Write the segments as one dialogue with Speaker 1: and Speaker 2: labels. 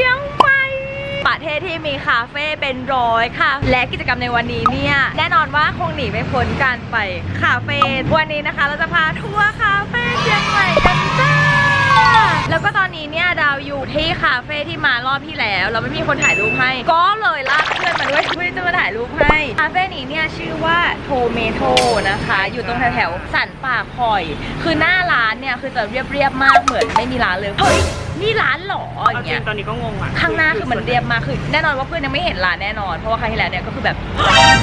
Speaker 1: ชียงใหม่ประเทศที่มีคาเฟ่เป็นร้อยค่ะ และกิจกรรมในวันนี้เนี่ย แน่นอนว่าคงหนีไม่พ้นการไปคาเฟ่วันนี้นะคะ เราจะพาทัวร์คาเฟ่เชียงใหม่กันจ้า แล้วก็ตอนนี้เนี่ยดาวอยู่ที่คาเฟ่ที่มารอบที่แล้ว เราไม่มีคนถ่ายรูปให้ ก็เลยลากเพื่อนมาด้วยเพื่อที่จะมาถ่ายรูปให้คาเฟ่นี้เนี่ยชื่อว่าโทเมโทนะคะ อยู่ตรงแถวๆสันป่าคอย คือหน้าร้านเนี่ยคือจะเรียบๆมากเหมือนไม่มีร้านเลยเฮ้ยนี่ร้านเหรออ
Speaker 2: เอา
Speaker 1: ย่าง
Speaker 2: จริ
Speaker 1: เงี้ย
Speaker 2: งตอนนี้ก็งงอะ
Speaker 1: ข้างหน้าคือมันเรียบมากคือแน่นอนว่าเพื่อนยังไม่เห็นร้านแน่นอน เพราะว่าครั้งที่แล้วเนี่ยก็คือแบบ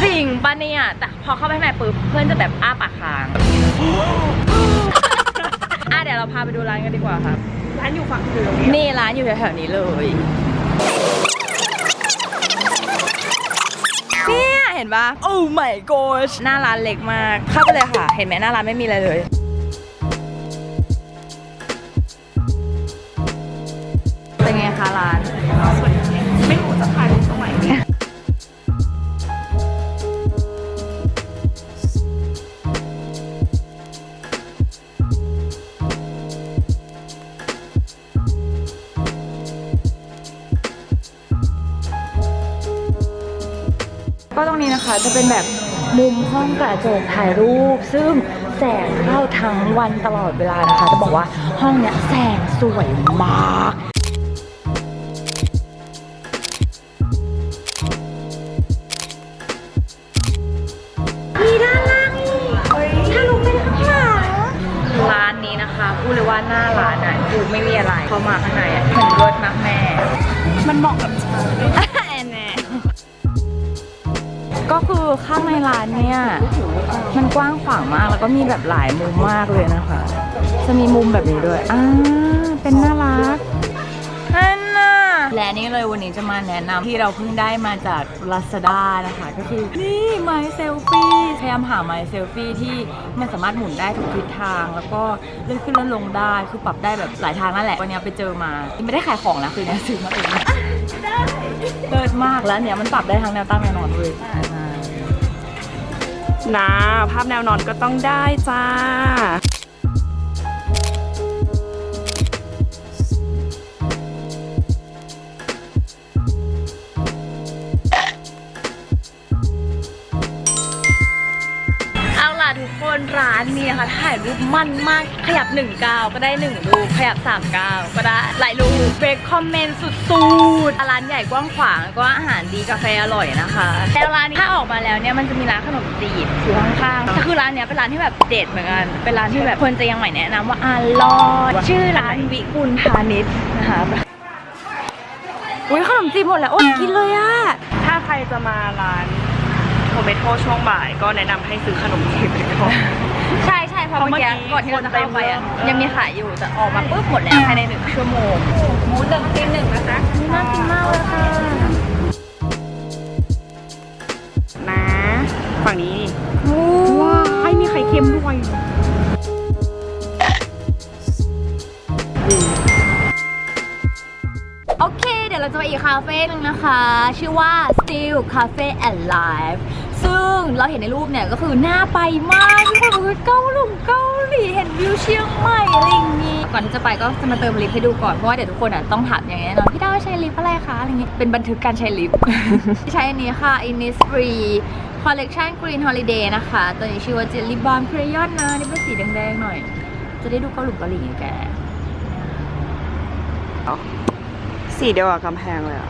Speaker 1: จริงปะเนี่ยแต่พอเข้าไปข้างในปุ๊บเพื่อนจะแบบอ้าปากค้าง อะเดี๋ยวเราพาไปดูร้านกันดีกว่าครับ
Speaker 2: ร้านอยู่ฝั่งคือตรงนี้
Speaker 1: นี่ร้านอยู่แถวๆนี้เลย เนี่ยเห็นปะโอ้ my gosh หน้าร้านเล็กมาก เข้าไปเลยค่ะ เห็นไหมหน้าร้านไม่มีอะไรเลย เป็นไงคะร้าน
Speaker 2: จะ
Speaker 1: เป็นแบบมุมห้องกระจกถ่ายรูป ซึ่งแสงเข้าทั้งวันตลอดเวลานะคะ จะบอกว่าห้องเนี้ยแสงสวยมากมีด้านล่างอีกถ้าลงไปข้างหลังร้านนี้นะคะพูดเลยว่าหน้าร้านอะดูไม่มีอะไรเข้ามาข้างในอะเห็นรถมากแม่
Speaker 2: มันเหมาะกับฉัน
Speaker 1: แน่ ก็คือข้างในร้านเนี่ย มันกว้างขวางมากแล้วก็มีแบบหลายมุมมากเลยนะคะ จะมีมุมแบบนี้ด้วยอ่าเป็นน่ารักอันน่ะและนี่เลยวันนี้จะมาแนะนำที่เราเพิ่งได้มาจาก Lazada นะคะ ก็คือนี่ My Selfie พยายามหา My Selfie ที่มันสามารถหมุนได้ทุกทิศทาง แล้วก็เลื่อนขึ้นเลื่อนลงได้คือปรับได้แบบหลายทางนั่นแหละวันนี้ไปเจอมาไม่ได้ขายของนะคือเนี่ยซื้อมาเอง เลิศมากแล้วเนี่ยมันปรับได้ทั้งแนวตั้งแนวนอนเลย
Speaker 2: นะภาพแนวนอนก็ต้องได้จ้า
Speaker 1: นนี้นะคะ ถ่ายรูปมั่นมาก ขยับ1ก้าวก็ได้1รูป ขยับ3ก้าวก็ได้หลายรูปเรคคอมเมนต์สุดๆร้านใหญ่กว้างขวางแล้วก็อาหารดีกาแฟอร่อยนะคะแล้วร้านนี้ถ้าออกมาแล้วเนี่ยมันจะมีร้านขนมจีบอยู่ข้างๆแต่คือร้านเนี้ยเป็นร้านที่แบบเด็ดเหมือนกัน เป็นร้านที่แบบคนจะยังใหม่แนะนำว่าอร่อยชื่อร้านวิกุลพาณิชย์นะคะอุ้ยขนมจีบหมดแล้วอดกินเลยอะ
Speaker 2: ถ้าใครจะมาร้าน โทเมโทช่วงบ่าย ก็แนะนำให้ซื้อขนมจีบไปก่อน
Speaker 1: ใช่ใช่เพราะเมื่อกี้
Speaker 2: เพราะเมื่อกี้
Speaker 1: ก่อนที่เราจะเข้าไปอะ
Speaker 2: คนเต็มเลย
Speaker 1: ยังมีขายอยู่แต่ออกมาปุ๊บหมดแล้วภายในหนึ่งชั่วโมงหมูหนึ่งตีหนึ่งนะคะน่ากินมากเลยค่ะ
Speaker 2: นะฝั่งนี้ว้ายมีไข่เค็มด้วย
Speaker 1: โอเค เดี๋ยวเราจะไปอีกคาเฟ่หนึงนะคะ ชื่อว่า Still Cafe and Life ซึ่งเราเห็นในรูปเนี่ยก็คือน่าไปมากทุกคนบอกว่าเกาหลงเกาหลีเห็นวิวเชียงใหม่อะไรอย่างงี้ก่อนที่จะไปก็จะมาเติมลิฟต์ให้ดูก่อนเพราะว่าเดี๋ยวทุกคนอะต้องถามอย่างแน่นอนพี่ดาวใช้ลิฟต์อะไรคะอะไรเงี้ยเป็นบันทึกการใช้ลิฟต์ ใช้อันนี้ค่ะ Innisfree Collection Green Holiday นะคะ ตัวนี้ชื่อว่า Jelly Bomb Crayon นะนี่เป็นสีแดงๆหน่อย จะได้ดูเกาหลุมเกาหลีแก
Speaker 2: สีเดียวกับกำแพงเลยอะ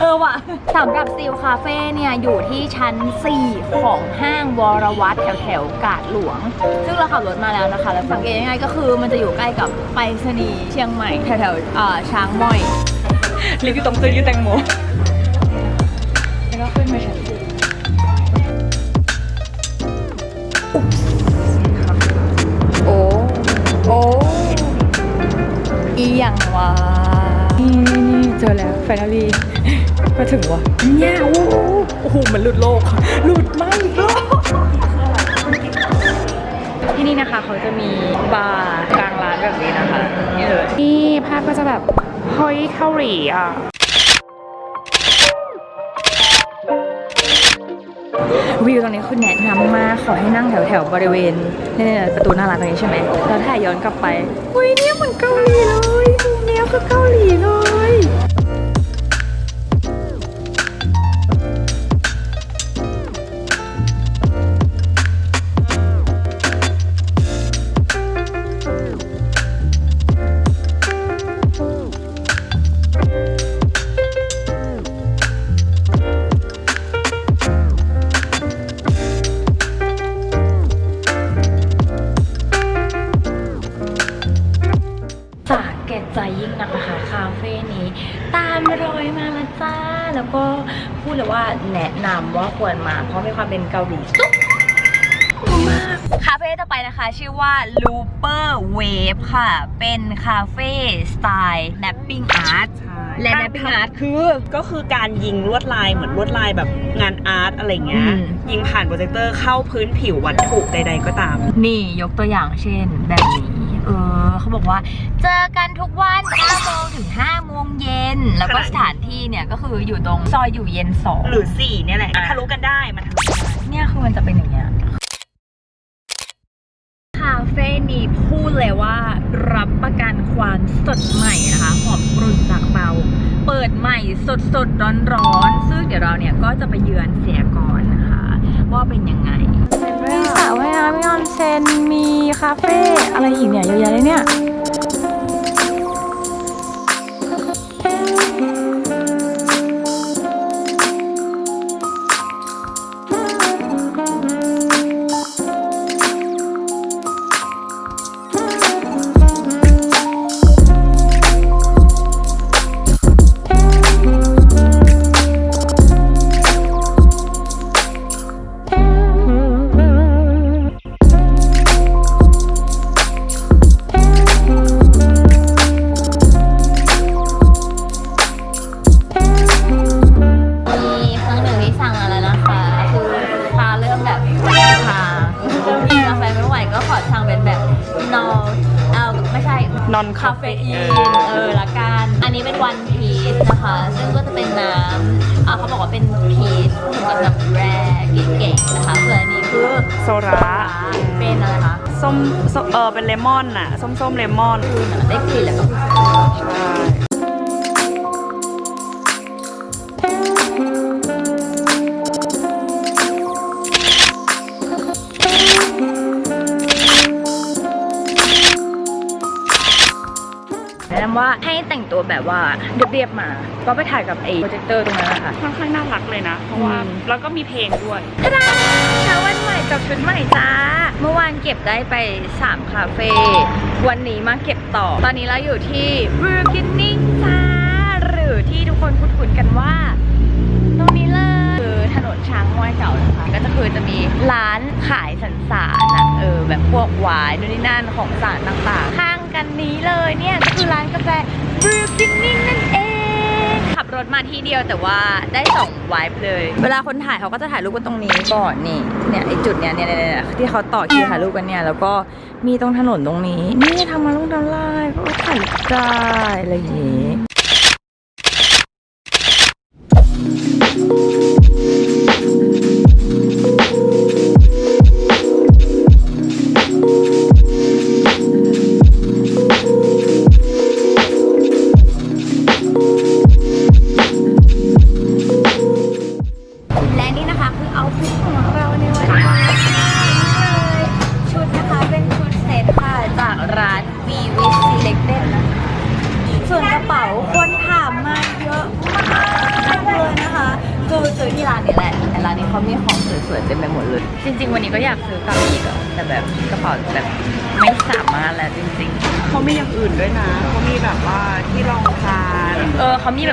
Speaker 1: เออว่ะสำหรับซิลคาเฟ่เนี่ยอยู่ที่ชั้น 4 ของห้างวรวัตแถวแถวๆกาดหลวง ซึ่งเราขับรถมาแล้วนะคะ แล้วสังเกตยังไงก็คือมันจะอยู่ใกล้กับไปรษณีย์เชียงใหม่แถวแถวๆอ่าช้างม้อย
Speaker 2: ลิฟต์อยู่ตรงซื้อยูแตงโม
Speaker 1: แล้วก็ขึ้นมาชั้นสี่โอ้โอ้อีหยังวะนี่นี่นี่ เจอแล้วไฟนาลีก็ถึงวะ
Speaker 2: เนี่ยโอ้โหโอ้โหมันหลุดโลกหลุดไม่โลก
Speaker 1: ที่นี่นะคะเขาจะมีบาร์กลางร้านแบบนี้นะคะนี่เลย
Speaker 2: นี่ภาพก็จะแบบเฮ้ยเกาหลีอะ
Speaker 1: วิวตรงนี้คือแนะนำมากขอให้นั่งแถวแถวๆบริเวณนี่ๆประตูหน้าร้านตรงนี้ใช่ไหมแล้วถ่ายย้อนกลับไปอุ้ยเนี่ยเหมือนเกาหลีเลกับเกาหลีเลย เป็นเกาหลีสุดมากคาเฟ่ต่อไปนะคะ ชื่อว่า Looper Wave ค่ะ เป็นคาเฟ่สไตล์ mapping art และ mapping art คือ
Speaker 2: ก็คือการยิงลวดลายเหมือนลวดลายแบบงานอาร์ตอะไรเงี้ย
Speaker 1: อืม
Speaker 2: ยิงผ่านโปรเจคเตอร์เข้าพื้นผิววัตถุใด ๆ ก็ตาม
Speaker 1: นี่ยกตัวอย่างเช่นแบบนี้เออเขาบอกว่า เจอกันทุกวัน9โมงถึง5โมงเย็น แล้วก็สถานที่เนี่ยก็คืออยู่ตรงซอยอยู่เย็นสอง
Speaker 2: หรือสี่เนี่ยแหละ
Speaker 1: อะ
Speaker 2: ทะลุกันได้มันทะลุกันได้
Speaker 1: เนี่ยคือมันจะเป็นอย่างเงี้ยคาเฟ่นี้พูดเลยว่ารับประกันความสดใหม่นะคะหอมกรุ่นจากเตาเปิดใหม่สดสดร้อนร้อนๆซึ่งเดี๋ยวเราเนี่ยก็จะไปเยือนเสียก่อนนะคะ ว่าเป็นยังไงมีสระว่ายน้ำมีออนเซนมีคาเฟ่อะไรอีกเนี่ยเยอะแยะเลยเนี่ย
Speaker 2: non
Speaker 1: คาเฟอีน เออละกัน อันนี้เป็นวันพีชนะคะ ซึ่งก็จะเป็นน้ำอ่าเขาบอกว่าเป็นพีชถึงกับแบบแรเก๋ๆนะคะส่วนอันนี้คือ
Speaker 2: โซระ
Speaker 1: เป็นอะไรคะ
Speaker 2: ส้มส้มเออเป็นเลมอนน่ะ ส้มส้มๆเลมอน
Speaker 1: คือเหมือนได้กลิ่นแล้วก็คือ
Speaker 2: ใช่
Speaker 1: แต่งตัวแบบว่าเรียบๆมา ก็ไปถ่ายกับไอ้โปรเจคเตอร์ตรงนั้นนะคะ
Speaker 2: ค่อนข้างน่ารักเลยนะ เพราะว่า
Speaker 1: อืม
Speaker 2: แล้วก็มีเพลงด้วย
Speaker 1: ทะดาเช้าวันใหม่กับชุดใหม่จ้า เมื่อวานเก็บได้ไป 3 คาเฟ่วันนี้มาเก็บต่อ ตอนนี้เราอยู่ที่ Beginning จ้าหรือที่ทุกคนคุ้นๆกันว่าตรงนี้เลยคือถนนช้างม้อยเก่านะคะ ก็จะคือจะมีร้านขายสันสารนะเออแบบพวกหวายนู่นนี่นั่นของสารต่างๆ ข้างกันนี้เลยเนี่ยก็คือร้านกาแฟ Beginning นั่นเอง ขับรถมาที่เดียวแต่ว่าได้สองวายเลย เวลาคนถ่ายเขาก็จะถ่ายรูปกันตรงนี้ก่อนนี่เนี่ยไอจุดเนี้ยเนี่ยเนี่ยเนี่ยที่เขาต่อคิวถ่ายรูปกันเนี่ยแล้วก็มีตรงถนนตรงนี้ นี่ทำมาลงทำลายก็ถ่ายรูปได้อะไรอย่างงี้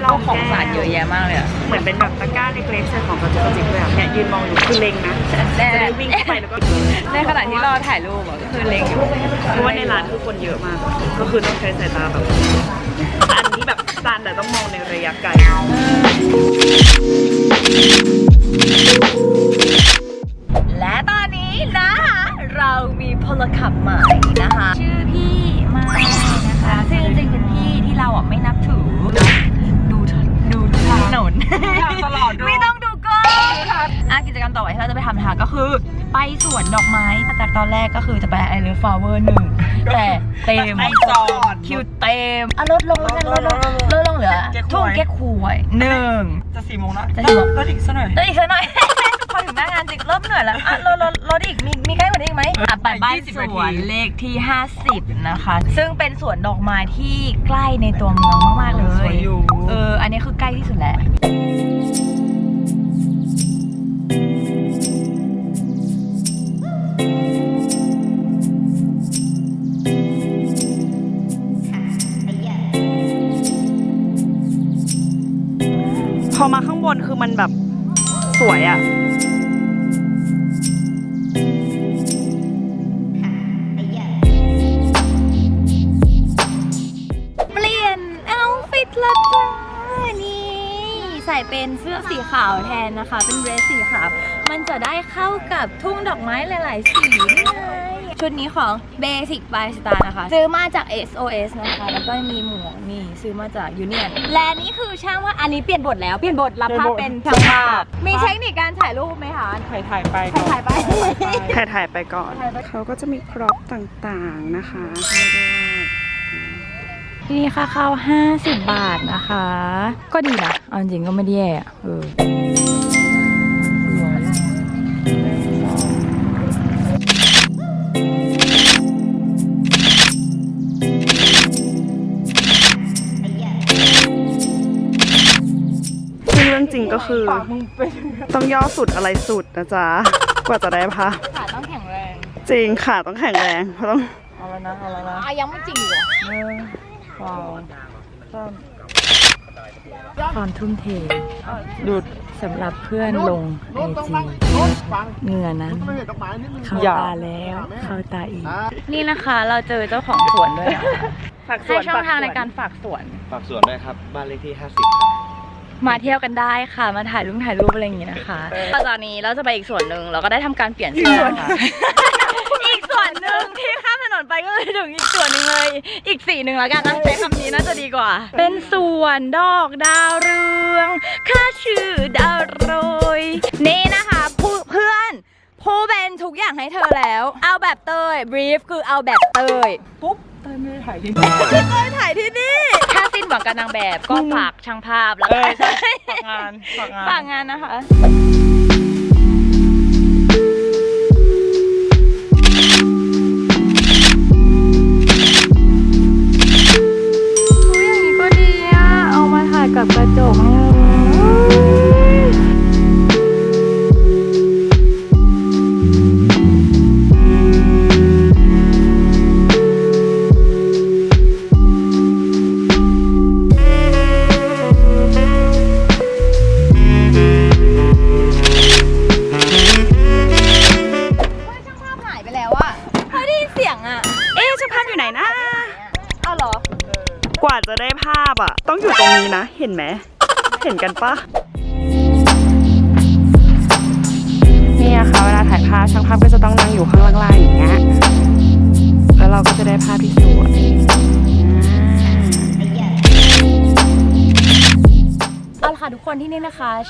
Speaker 1: เออเขามีแบบพวกของสารเยอะแยะมากเลยอะ
Speaker 2: เหมือนเป็นแบบตะกร้าเล็กๆใส่ของกระจุกกระจิกเลยอะเนี่ยยืนมองอยู่คือเล็งนะ
Speaker 1: แต่
Speaker 2: จะได้วิ่งเข้าไปแล้วก็
Speaker 1: ในขณะที่รอถ่ายรูปอะก็คือเล็งอยู่
Speaker 2: เพราะว่าในร้านคือคนเยอะมาก ก็คือต้องใช้สายตาแบบอันที่แบบตานแต่ต้องมองในระยะไกล
Speaker 1: ฟฟลาเวอร์หนึ่งแต่เต็ม
Speaker 2: ไม่จอด
Speaker 1: คิวเต็มอะลดลงแล้วกันลดลงลดลงเหลือ
Speaker 2: เก๊กฮวย
Speaker 1: ทุ่งเก๊กควยหนึ่ง
Speaker 2: จะสี่โมงแล้ว
Speaker 1: จะสี่โมง
Speaker 2: ก็อีกสักหน่อย
Speaker 1: เดี๋ยวอีกสักหน่อยพอถึงหน้างานจริงเริ่มเหนื่อยแล้วอะลดลดลดอีกมีมีใกล้กว่านี้อีกไหมอะไปบ้าน
Speaker 2: 20
Speaker 1: ส
Speaker 2: นาที
Speaker 1: วนเลขที่ 50 นะคะ ซึ่งเป็นสวนดอกไม้ที่ใกล้ในตัวเมืองมากๆเล
Speaker 2: สวยยอยู่
Speaker 1: เอออันนี้คือใกล้ที่สุดแล้ว
Speaker 2: มาข้างบนคือมันแบบสวยอะ
Speaker 1: เปลี่ยนเอาฟิตและจ้านี่ ใส่เป็นเสื้อสีขาวแทนนะคะ เป็นเดรสสีขาว มันจะได้เข้ากับทุ่งดอกไม้หลาย ๆ สีนี่ไง ชุดนี้ของ Basic by Star นะคะ ซื้อมาจาก SOS นะคะ แล้วก็มีหมวกนี่ซื้อมาจาก Union และนี่คือช่างว่าอันนี้เปลี่ยนบทแล้วเปลี่ยนบทรับภาพเป็นช่างภาพมีเทคนิคการถ่ายรูปไหมคะ
Speaker 2: ถ่ายถ่ายไป
Speaker 1: ถ่ายไป
Speaker 2: ถ่ายถ่ายไปก่อน เขาก็จะมีครอปต่างๆนะคะไม่ได้ว่า
Speaker 1: ที่นี่ค่าเข้า 50 บาทนะคะ ก็ดีนะเอาจริงๆก็ไม่ได้แย่อะเออ
Speaker 2: ซึ่งเรื่องจริงก็คือต้องย่อสุดอะไรสุดนะจ๊ะ กว่าจะได้ภาพ
Speaker 1: ขาต้องแข็งแรง
Speaker 2: จริงค่ะต้องแข็งแรงเพราะต้อง
Speaker 1: เอาแล้วนะเอาแล้วนะอะยังไม่จริงเหรอเออว้าวความทุ่มเท
Speaker 2: ดูด
Speaker 1: สำหรับเพื่อนลงไอจีเหงื่อนั้นเข้าตาแล้วเข้าตาอีก นี่นะคะเราเจอเจ้าของสวนด้วยนะคะ
Speaker 2: ฝากส
Speaker 1: ให้
Speaker 2: วน
Speaker 1: ช่องทาง
Speaker 2: ฝ
Speaker 1: ใน
Speaker 2: สวน
Speaker 1: การฝากสวน
Speaker 3: ฝากสวนด้วยครับ บ้านเลขที่ 50ครับ
Speaker 1: มาเที่ยวกันได้ค่ะ มาถ่ายรูปถ่ายรูปอะไรอย่างงี้นะคะต่อจากนี้เราจะไปอีกส่วนหนึ่งเราก็ได้ทำการเปลี่ยนเสื้อค่ะอีกส่วนหนึ่งที่ข้ามถนนไปก็เลยถึงอีกส่วนหนึ่งเลย อีกสีหนึ่งแล้วกันนะใช้คำนี้น่าจะดีกว่า เป็นสวนดอกดาวเรืองข้าชื่อดาวโรยนี่นะคะผู้เพื่อนผู้เป็นทุกอย่างให้เธอแล้ว เอาแบบเตย brief คือเอาแบบเตย
Speaker 2: ปุ๊บเต้ยไม่ได้ถ่ายที่
Speaker 1: เตยถ่ายที่นี่ถ้า สิ้นหวังกับนางแบบก็ฝากช่างภาพแล้ว
Speaker 2: เอ
Speaker 1: กั
Speaker 2: อนใช่ฝากงานฝากงาน
Speaker 1: ฝากงานนะคะ อุ๊ยอย่างนี้ก็ดีอะ เอามาถ่ายกับกระจกให้เรา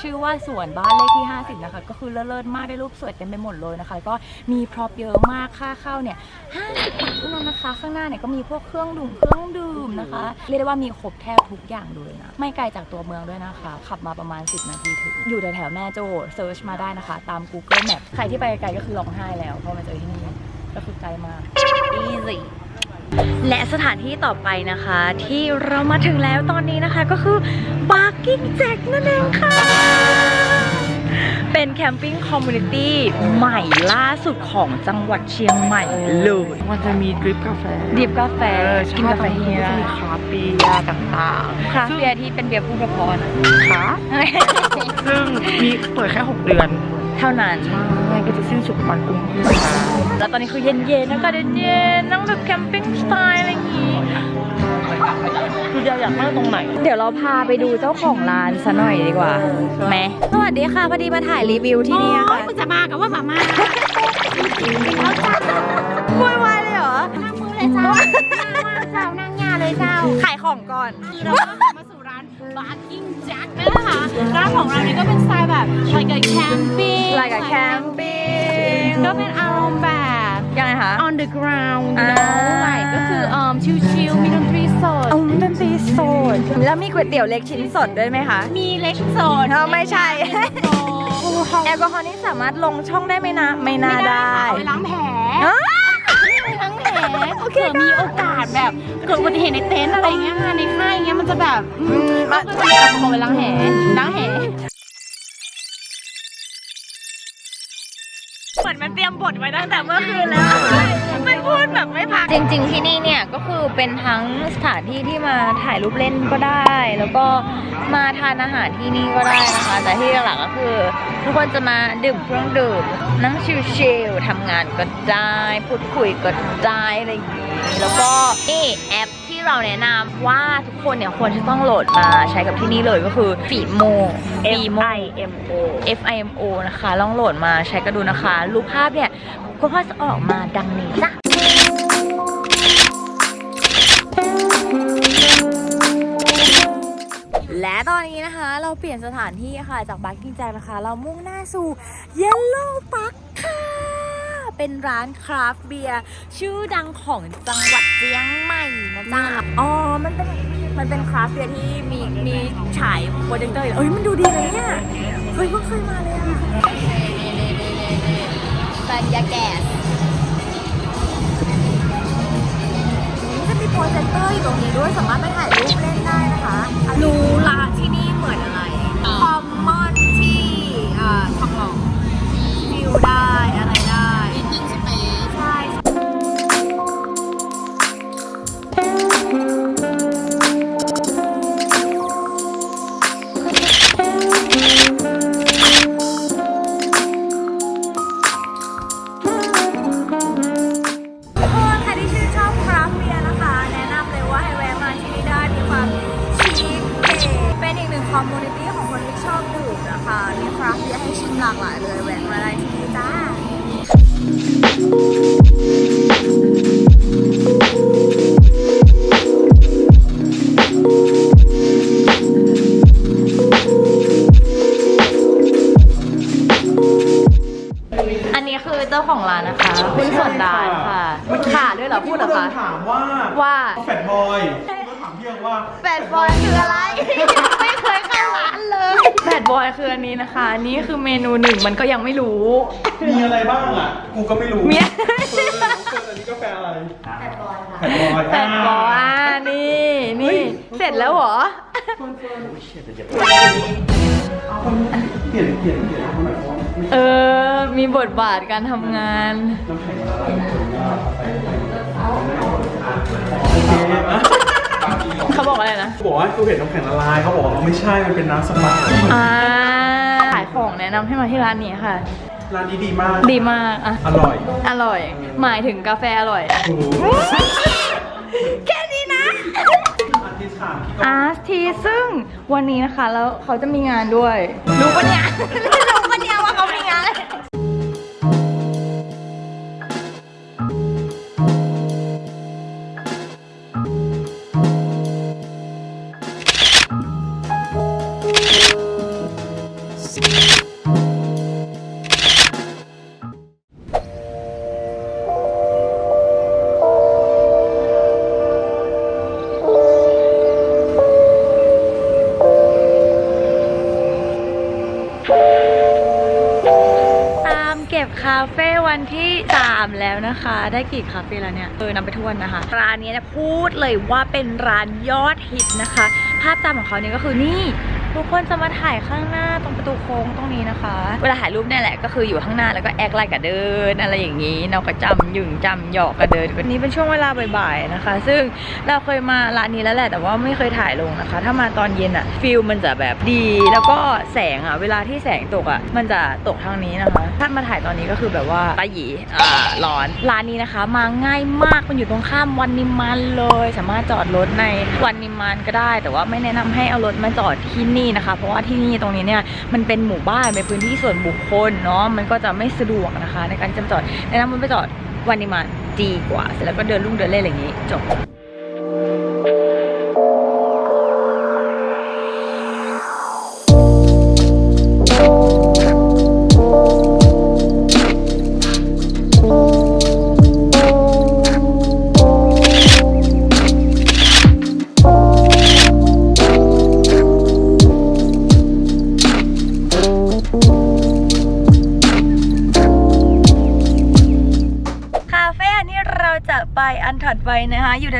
Speaker 1: ชื่อว่า
Speaker 2: สว
Speaker 1: นบ้านเลขที่ 50 นะคะ ก็คือเลิศๆมากได้รูปสวยเต็มไปหมดเลยนะคะ ก็มีพร็อพเยอะมากค่าเข้าเนี่ย50บาทเท่านั้นนะคะ ข้างหน้าเนี่ยก็มีพวกเครื่องดื่มเครื่องดื่มนะคะ เรียกได้ว่ามีครบแทบทุกอย่างเลยนะ ไม่ไกลจากตัวเมืองด้วยนะคะ ขับมาประมาณ 10 นาทีถึง อยู่แถวๆแม่โจ้เซิร์ชมาได้นะคะ ตาม Google Map ใครที่ไปไกลก็คือร้องไห้แล้วเพราะมาเจอที่นี่ก็คือไกลมาก easy และสถานที่ต่อไปนะคะ ที่เรามาถึงแล้วตอนนี้นะคะก็คือ Barking Jack นั่นเองค่ะ เป็นแคมปิ้งคอมมูนิตี้ใหม่ล่าสุดของจังหวัดเชียงใหม่เลย
Speaker 2: มันจะมีดริปกาแฟ
Speaker 1: ดิบกาแฟ
Speaker 2: เออ
Speaker 1: กินกาแฟเฮีย
Speaker 2: จะมีคราฟต์เบียร์ต่าง
Speaker 1: คราฟต์เบียร์ที่เป็นเบียร์ผู้กระเพาะนะ
Speaker 2: ๆค่ะซึ่งมีเปิดแค่ 6 เดือน
Speaker 1: เท่านั้น
Speaker 2: ใช่ก็จะสิ้นสุดประมันกุมภา
Speaker 1: แล้วตอนนี้คือเย็นๆอากาศเย็นๆนั่งแบบแคมปิ้งสไตล์อะไรอย่างงี้
Speaker 2: คืออยากนั่งตรงไหน
Speaker 1: เดี๋ยวเราพาไปดูเจ้าของร้านซะหน่อยดีกว่าไหมสวัสดีค่ะพอดีมาถ่ายรีวิวที่นี่ค่ะ
Speaker 4: มึงจะมากับว่ามามา
Speaker 1: โวยวายเลยเหรอ
Speaker 4: นั่งมือเลยเจ้าเจ้านั่งยาเลยเจ้า
Speaker 1: ขายของก่อน
Speaker 4: เราก็มาสู่ ร้าน Barking Jack นะคะร้านของเราเนี่ยก็เป็นสไตล์แบบ like a camping
Speaker 1: like a camping
Speaker 4: ก็เป็นอารมณ์แบบ
Speaker 1: ยังไงคะ
Speaker 4: on the ground you
Speaker 1: อ่า
Speaker 4: know like ก็คือเอ่อชิลๆ มีดนตรีสด
Speaker 1: อ๋อเป็นปีสด แล้วมีก๋วยเตี๋ยวเล็กชิ้นสดด้วยไหมคะ
Speaker 4: มีเล็กสด
Speaker 1: เออไม่ใช่
Speaker 4: แอ
Speaker 1: แอ
Speaker 4: ล
Speaker 1: ลกอฮอล์นี่สามารถลงช่องได้ไหมนะ ไม่น่าได้
Speaker 4: ไปล้างแผล
Speaker 1: อ๋อ
Speaker 4: ไปล้างแผลเผื่อมีโอกา สแบบเกิดอุบัติเหตุในเต็นท์อะไรเงี้ยค่ะในค่ายเงี้ยมันจะแบบอืมก็คือแอลกอฮอล์ไปล้างแผลล้างแผล
Speaker 1: เห ยมบทไว้ตั้งแต่เมื่อคืนแล้วไมันพูดแบบไม่พักจริง ๆ ที่นี่เนี่ยก็คือเป็นทั้งสถานที่ที่มาถ่ายรูปเล่นก็ได้ แล้วก็มาทานอาหารที่นี่ก็ได้นะคะ แต่ที่หลักก็คือ ทุกคนจะมาดื่มเครื่องดื่มนั่งชิลๆทำงานก็ได้ พูดคุยก็ได้อะไรอย่างนี้แล้วก็นี่แอป เราแนะนำว่าทุกคนเนี่ยควรจะต้องโหลดมาใช้กับที่นี่เลยก็คือฟีโม F I M O F I M O นะคะลองโหลดมาใช้กันดูนะคะ รูปภาพเนี่ยก็พอจะออกมาดังนี้จ้ะและตอนนี้นะคะ เราเปลี่ยนสถานที่ค่ะ จากบาร์กิ้งแจ็คนะคะ เรามุ่งหน้าสู่เยลโล่ปักค่ะ เป็นร้านคราฟต์เบียร์ชื่อดังของจังหวัดเจียงใหม่นะจ๊ะอ๋อมันเป็นมันเป็นคราฟต์เบียร์ที่มีมีฉายโปรเจคเตอร์อยู่เอ้ยมันดูดีเลยเนี่ยเฮ้ยเพิ่งเคยมาเลยอะบรรยากาศจะมีโปรเจคเตอร์อยู่ตรงนี้ด้วยสามารถไปถ่ายรูปเล่นได้นะคะ รู้ละที่นี่เหมือน นูหนึ่งมันก็ยังไม่รู้ มี
Speaker 5: อะไรบ้างอะ กูก็ไม่รู้
Speaker 1: มี
Speaker 5: เฟิร์นน้องเฟิร์นอันนี้กาแฟอะไรแฟดบอยค่ะแฟดบอย
Speaker 1: แบดบอยอะนี่นี่เสร็จแล้วเหรอ
Speaker 5: เปลี่ยนเปลี่ยนเปลี่ยนเขาหมายความว่าไม่
Speaker 1: เออ มีบทบาทการทำงาน
Speaker 5: น้ำแข็งละลายคนยากกาแฟโอเคนะ
Speaker 1: เขาบอกอะไรนะ
Speaker 5: บอกว่ากูเห็นน้ำแข็งละลายเขาบอกว่าไม่ใช่มันเป็นน้ำสมัคร
Speaker 1: อ่า ขายของแนะนำให้มาที่ร้านนี้ค่ะ
Speaker 5: ร้านนี้ดีมาก
Speaker 1: ดีมากอะ
Speaker 5: อร่อย
Speaker 1: อร่อย หมายถึงกาแฟอร่อย
Speaker 5: ถูก
Speaker 1: แค่นี้นะ
Speaker 5: อันที่สามที่ก็
Speaker 1: อาร์ทีซึ่งวันนี้นะคะแล้วเขาจะมีงานด้วย รู้ปะเนี่ย วันที่ 3 แล้วนะคะ ได้กี่คาเฟ่แล้วเนี่ยเออนำไปทวนนะคะ ร้านนี้เนี่ยพูดเลยว่าเป็นร้านยอดฮิตนะคะ ภาพจำของเขาเนี่ยก็คือนี่ ทุกคนจะมาถ่ายข้างหน้าตรงประตูโค้งตรงนี้นะคะ เวลาถ่ายรูปเนี่ยแหละก็คืออยู่ข้างหน้าแล้วก็แอคไลน์กับเดิน อะไรอย่างนี้เราก็จำหยึงจำหยอกกับเดินวันนี้เป็นช่วงเวลาบ่ายๆนะคะ ซึ่งเราเคยมาร้านนี้แล้วแหละแต่ว่าไม่เคยถ่ายลงนะคะ ถ้ามาตอนเย็นอะฟิลมันจะแบบดีแล้วก็แสงอะเวลาที่แสงตกอะมันจะตกทางนี้นะคะ ถ้ามาถ่ายตอนนี้ก็คือแบบว่าตาหยีอ่าร้อนร้านนี้นะคะ มาง่ายมากมันอยู่ตรงข้ามวันนิมมานเลย สามารถจอดรถในวันนิมมานก็ได้ แต่ว่าไม่แนะนำให้เอารถมาจอดที่นี่นะคะ เพราะว่าที่นี่ตรงนี้เนี่ยมันเป็นหมู่บ้านเป็นพื้นที่ส่วนบุคคลเนาะมันก็จะไม่สะดวกนะคะ ในการจะจอดแนะนำมันไปจอดวันนิมมานดีกว่า เสร็จแล้วก็เดินลุ่งเดินเล่นอะไรอย่างนี้จบ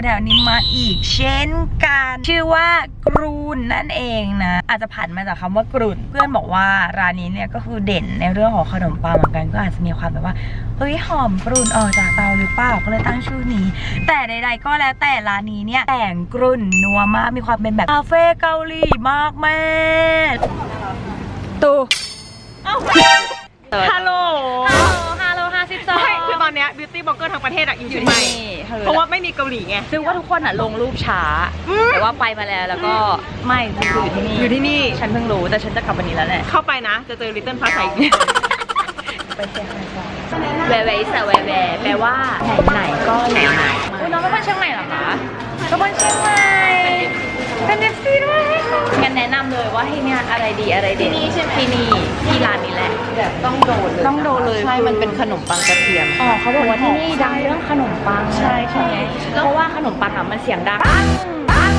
Speaker 1: ถวๆนี้มาอีกเช่นกันชื่อว่ากรูนนั่นเองนะอาจจะผันมาจากคำว่ากรุนเพื่อนบอกว่าร้านนี้เนี่ยก็คือเด่นในเรื่องของขนมปังเหมือนกันก็อาจจะมีความแบบว่าเฮ้ยหอมกรุ่นออกจากเตาหรือเปล่าก็เลยตั้งชื่อนี้ แต่ใด ๆ ก็แล้วแต่ร้านนี้เนี่ยแต่งกรุ่นนัวมากมีความเป็นแบบคาเฟ่เกาหลีมากแม่ตูฮัลโหลฮัลโหลห้าสิบสอง
Speaker 2: ใช่คื อตอนเนี้ยบิวตี้บล็อกเกอร์ทั้งประเทศอะอยู่เชียงใหม่เพราะว่าไม่มีเกาหลีไง
Speaker 1: ซึ่งว่าทุกคนอะลงรูปช้าแต่ว่าไปมาแล้วแล้วก็ไม่คืออยู่ที่นี่
Speaker 2: อยู่ที่นี่
Speaker 1: ฉันเพิ่งรู้แต่ฉันจะกลับวันนี้แล้วแหละ
Speaker 2: เข้าไปนะ จะเจอลิตเติ้ลฟ้าใส
Speaker 1: ไปเชียงใหม่ก่อนแวร์แวร์สแวร์แวร์แปลว่าไหนไหนๆก็ไหนไหนๆอุ้ยน้องเป็นคนเชียงใหม่เหรอคะ เป็นคนเชียงใหม่เป็นเอฟซีด้วยงั้นแนะนำเลยว่าที่เนี่ยอะไรดีอะไรเด็ดที่นี่ใช่ไหมที่นี่ที่ร้านนี้แหละ แบบต้องโดนเลยต้องโดนเลย
Speaker 2: ใช่ มันเป็นขนมปังกระเทียม
Speaker 1: อ๋อเขาบอกว่าที่นี่ดังเรื่องขนมปังใช่ใช่ไหมเพราะว่าขนมปังอะมันเสียงดังปังปัง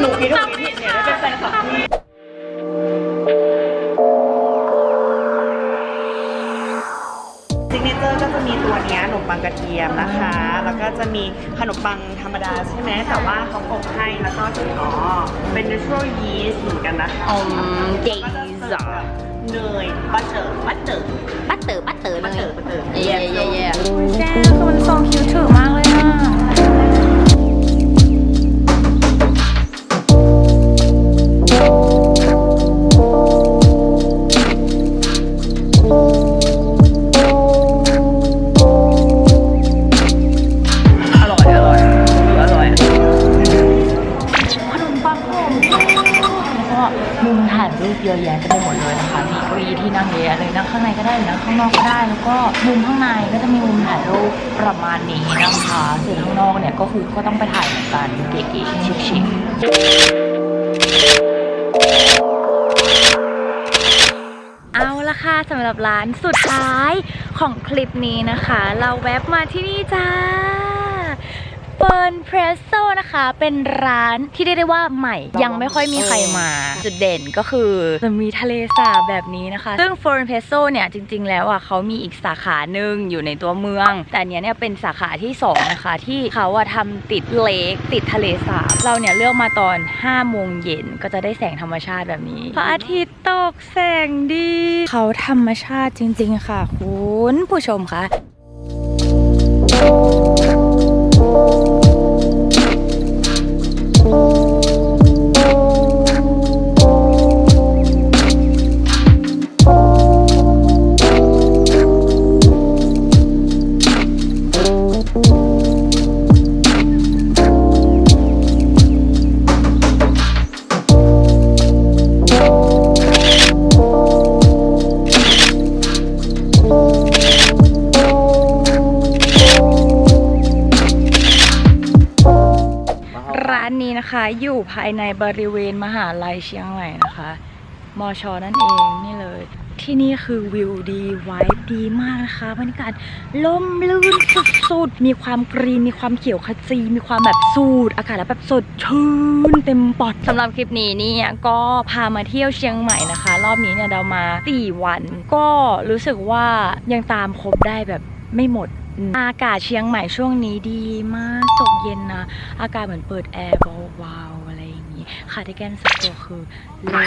Speaker 2: หนูคิดถูกผิดเนี่ยเป็ ปังกระเทียมนะคะ แล้วก็จะมีขนมปังธรรมดาใช่ไหมแต่ว่าเขาอบให้ แล้วก็จะอ๋อเป็น natural yeast เหมือนกันนะคะ
Speaker 1: อืมเจ
Speaker 2: ก็จะเสิร์ฟกับเนยบัตเตอร์บัตเตอร์
Speaker 1: บัตเตอร์บัตเตอร์
Speaker 2: บัตเตอร์บัตเตอร์
Speaker 1: เย่เย่เย่ แกคือมันทรงคิ้วถือ เยอะแยะเต็มไปหมดเลยนะคะมีเก้าอี้ที่นั่งเยอะแยะเลยนั่งข้างในก็ได้นั่งข้างนอกก็ได้แล้วก็มุมข้างในก็จะมีมุมถ่ายรูปประมาณนี้นะคะส่วนข้างนอกเนี่ยก็คือก็ต้องไปถ่ายเหมือนกันเก๋ๆชิคๆเอาละค่ะสำหรับร้านสุดท้ายของคลิปนี้นะคะ เราแวบมาที่นี่จ้า เฟิร์นเพรสโซนะคะเป็นร้านที่เรียกได้ว่าใหม่ ยังไม่ค่อยมีใครมา จุดเด่นก็คือจะมีทะเลสาบแบบนี้นะคะ ซึ่งเฟิร์นเพรสโซเนี่ยจริง ๆ แล้วอะเขามีอีกสาขาหนึ่งอยู่ในตัวเมือง แต่อันเนี้ยเนี่ยเป็นสาขาที่สองนะคะ ที่เขาอะทำติดเลกติดทะเลสาบ เราเนี่ยเลือกมาตอน 5 โมงเย็นก็จะได้แสงธรรมชาติแบบนี้พระอาทิตย์ตกแสงดี เขาธรรมชาติจริง ๆ ค่ะ คุณผู้ชมคะ ร้ เชียงใหม่นะคะ มอชอนั่นเองนี่เลย ที่นี่คือวิวดีไวท์ดีมากนะคะบรรยากาศล่มลื่นสุดๆ มีความกรีน มีความเขียวขจี มีความแบบสูดอากาศแล้วแบบสดชื่นเต็มปอดสำหรับคลิปนี้เนี่ยก็พามาเที่ยวเชียงใหม่นะคะ รอบนี้เนี่ยเรามาสี่วัน ก็รู้สึกว่ายังตามครบได้แบบไม่หมดอากาศเชียงใหม่ช่วงนี้ดีมากตกเย็นนะ อากาศเหมือนเปิดแอร์เบาๆอะไรอย่าง ค่ะที่แก้มสักตัวคือเลย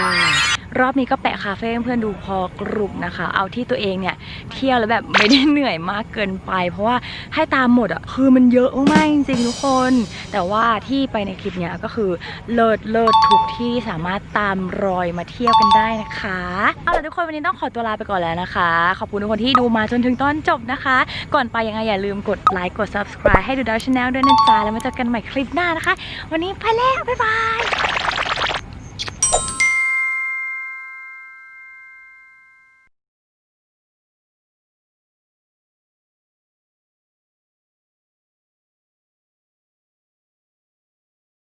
Speaker 1: รอบนี้ก็แปะคาเฟ่ให้เพื่อนดูพอกรุบนะคะ เอาที่ตัวเองเนี่ยเที่ยวแล้วแบบไม่ได้เหนื่อยมากเกินไป เพราะว่าให้ตามหมดอะคือมันเยอะมากจริงๆทุกคน แต่ว่าที่ไปในคลิปเนี้ยก็คือเลิศเลิศทุกที่สามารถตามรอยมาเที่ยวกันได้นะคะเอาล่ะทุกคนวันนี้ต้องขอตัวลาไปก่อนแล้วนะคะ ขอบคุณทุกคนที่ดูมาจนถึงตอนจบนะคะ ก่อนไปยังไงอย่าลืมกดไลค์กด subscribe ให้ดูดาวชาแนลด้วยนะจ๊ะแล้วมาเจอกันใหม่คลิปหน้านะคะ วันนี้ไปแล้วบ๊ายบาย